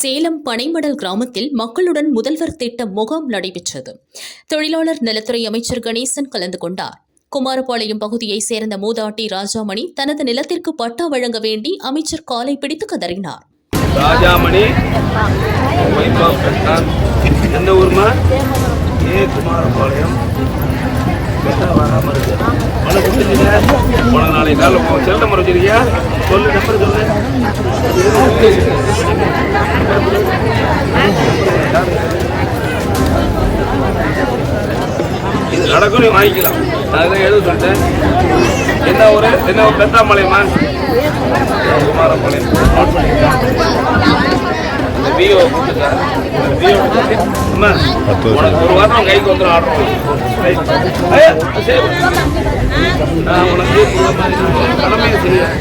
சேலம் பனைமடல் கிராமத்தில் மக்களுடன் முதல்வர் திட்ட முகாம் நடைபெற்றது. தொழிலாளர் நலத்துறை அமைச்சர் கணேசன் கலந்து கொண்டார். குமாரபாளையம் பகுதியைச் சேர்ந்த மூதாட்டி ராஜாமணி தனது நிலத்திற்கு பட்டா வழங்க வேண்டி அமைச்சர் காலை பிடித்து கதறினார். ராஜாமணி எந்த ஊர்மா ஏ குமாரபாளையம். பெட்டா இருக்கு. மனு கொடுத்துருக்கீங்க போன நாளைக்கு காலையில் உங்க செல் நம்பர் வச்சிருக்கியா சொல்லு நம்பர் சொல்லு. இது நடக்கும் நீ வாங்கிக்கலாம் இதை எழுத சொல்லிட்டேன்? என்ன ஊர்? என்ன ஊர்? பெத்தாம்பாளையமா குமாரபாளையம் நோட் பண்ணிக்கலாம் விஓ அம்மா உனக்கு ஒரு வாரம் கைக்கு வந்துடும் ஆர்டர் சரி. நான் உனக்கு கடமையை செய்யறேன்.